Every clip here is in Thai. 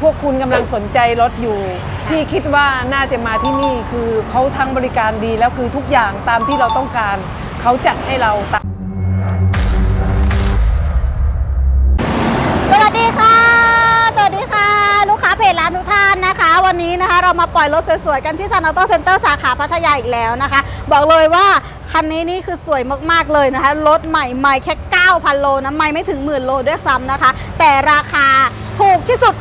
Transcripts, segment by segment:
พวกคุณกำลังสนใจรถอยู่ พี่คิดว่าน่าจะมาที่นี่คือเขาทั้งบริการดีแล้วคือทุกอย่างตามที่เราต้องการเขาจัดให้เราตามสวัสดีค่ะ สวัสดีค่ะ ลูกค้าเพจร้านทุกท่านนะคะ วันนี้นะคะเรามาปล่อยรถสวยๆกันที่ซันอโตเซ็นเตอร์สาขาพัทยาอีกแล้วนะคะ บอกเลยว่าคันนี้นี่คือสวยมากๆเลยนะคะ รถใหม่ใหม่แค่ 9,000 โลนะ ไม่ไม่ถึงหมื่นโลด้วยซ้ำนะคะ แต่ราคาถูกที่สุด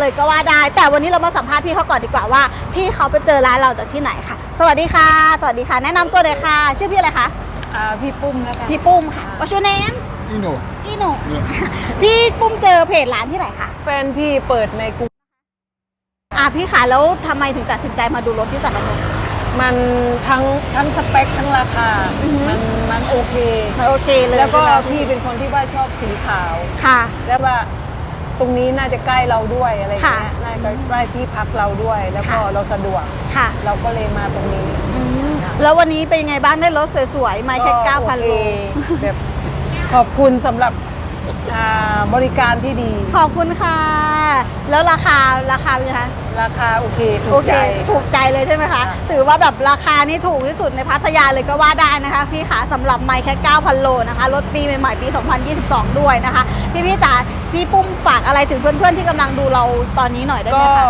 เลยก็ว่าได้ แต่วันนี้เรามาสัมภาษณ์พี่เขาก่อนดีกว่าว่า พี่เขาไปเจอร้านเราจากที่ไหนค่ะ สวัสดีค่ะ สวัสดีค่ะ แนะนำตัวเลยค่ะ ชื่อพี่อะไรคะ อ่าพี่ปุ้มแล้วกันพี่ปุ้มค่ะ What's your name Ino. อีหนูพี่ปุ้มเจอเพจร้านที่ไหนคะ แฟนพี่เปิดในกรุงอะพี่คะแล้วทำไมถึงตัดสินใจมาดูรถที่สันนครมันทั้งทั้งสเปคทั้งราคา อือฮึมันมันโอเค มันโอเคเลยแล้วก็ใช่ไหมพี่เป็นคนที่ว่าชอบสีขาว ค่ะ แล้วว่า ตรงนี้น่าจะใกล้เราด้วยอะไรอย่างเงี้ยค่ะน่าจะใกล้ที่พักเราด้วย แล้วก็ค่ะเราสะดวกค่ะ เราก็เลยมาตรงนี้อืมแล้ววันนี้เป็นยังไงบ้างได้รถสวยๆไม่แค่ก็9,000โลโอเคแบบขอบคุณสำหรับ อ่าบริการที่ดี ขอบคุณค่ะ แล้วราคาราคาเป็นไงคะราคาโอเคถูโอกเค ใจ ถูกใจเลยใช่ไหมคะ ค่ะ ถือว่าแบบราคานี่ถูกที่สุดในพัทยาเลยก็ว่าได้นะคะ พี่ขาสำหรับไม่แค่ 9,000 โลนะคะรถปีใหม่ๆ ปี 2022 ด้วยนะคะ พี่พี่จ๋าพี่ปุ้มฝากอะไรถึงเพื่อนๆที่กำลังดูเราตอนนี้หน่อยได้ไหมก็คะ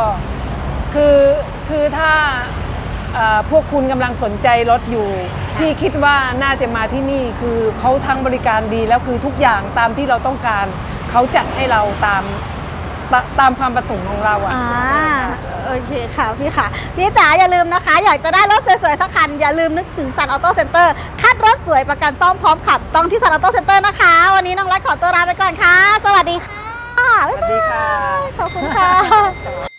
คือคือถ้าอ่าพวกคุณกำลังสนใจรถอยู่ พี่คิดว่าน่าจะมาที่นี่คือเขาทั้งบริการดีแล้วคือทุกอย่างตามที่เราต้องการ เขาจัดให้เราตามตาตามความประสงค์ของเราอะ อ่าโอเคค่ะพี่ค่ะ พี่จ๋าอย่าลืมนะคะ อยากจะได้รถสวยๆสักคัน อย่าลืมนึกถึงซันออโต้เซ็นเตอร์คัดรถสวยประกันซ่อมพร้อมขับ ต้องที่ซันออโต้เซ็นเตอร์นะคะ วันนี้น้องรักขอตัวลาไปก่อนค่ะ สวัสดีค่ะสวัสดีค่ะ ขอบคุณค่ะ